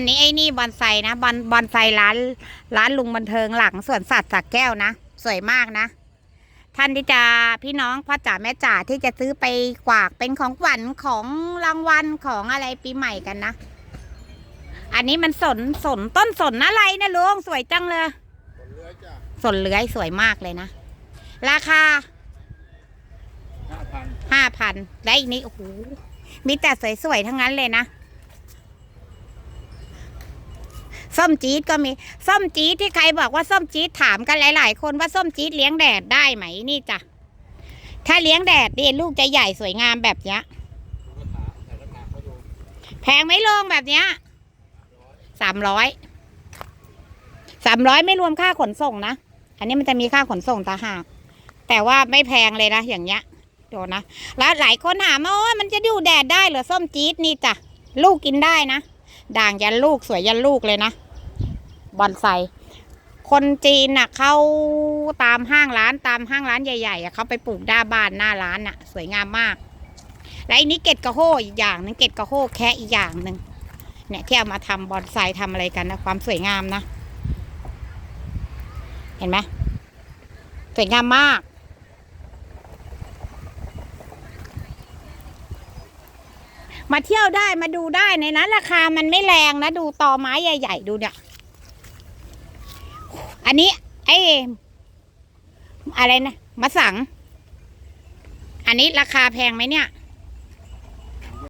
อันนี้ไอ้นี่บอนไซนะบอนบอนไซร้าน ร้านลุงบันเทิงหลังสวนสัตว์สักแก้วนะ สวยมากนะ ท่านที่จะพี่น้องพ่อจ๋าแม่จ๋าที่จะซื้อไปกวากเป็นของขวัญของรางวัลของอะไรปีใหม่กันนะ อันนี้มันสนสนต้นสนอะไรนะลุงสวยจังเลยสนเลื้อยสวยมากเลยนะ ราคาห้าพันห้าพันและอีกนี้โอ้โหมีแต่สวยๆทั้งนั้นเลยนะ ส้มจี๊ดก็มีส้มจี๊ดที่ใครบอกว่าส้มจี๊ดถามกันหลาย ๆ คนว่าส้มจี๊ดเลี้ยงแดดได้ไหมนี่จ้ะถ้าเลี้ยงแดดนี่ลูกจะใหญ่สวยงามแบบเนี้ยแพงไหม่ลงแบบเนี้ยสามร้อยสามร้อยไม่รวมค่าขนส่งนะอันนี้มันจะมีค่าขนส่งตาหาก แต่ว่าไม่แพงเลยนะอย่างเงี้ยโดนะแล้วหลายคนถามว่ามันจะดูแดดได้เหรอส้มจี๊ดนี่จ้ะลูกกินได้นะ ด่างยันลูกสวยยันลูกเลยนะบอนไซคนจีนน่ะเขาตามห้างร้านตามห้างร้านใหญ่ๆอะเขาไปปลูกหน้าบ้านหน้าร้านน่ะ สวยงามมาก และอันนี้เกตกระโฮอีกอย่างหนึงเกตกระโฮแค่อีกอย่างหนึ่งเนี่ยที่เอามาทำบอนไซทำอะไรกันนะความสวยงามนะ เห็นไหมสวยงามมาก มาเที่ยวได้มาดูได้ในนั้นราคามันไม่แรงนะ ดูตอไม้ใหญ่ ๆ ดูเนี่ย อันนี้ ไอ้อะไรนะมะสัง อันนี้ราคาแพงไหมเนี่ย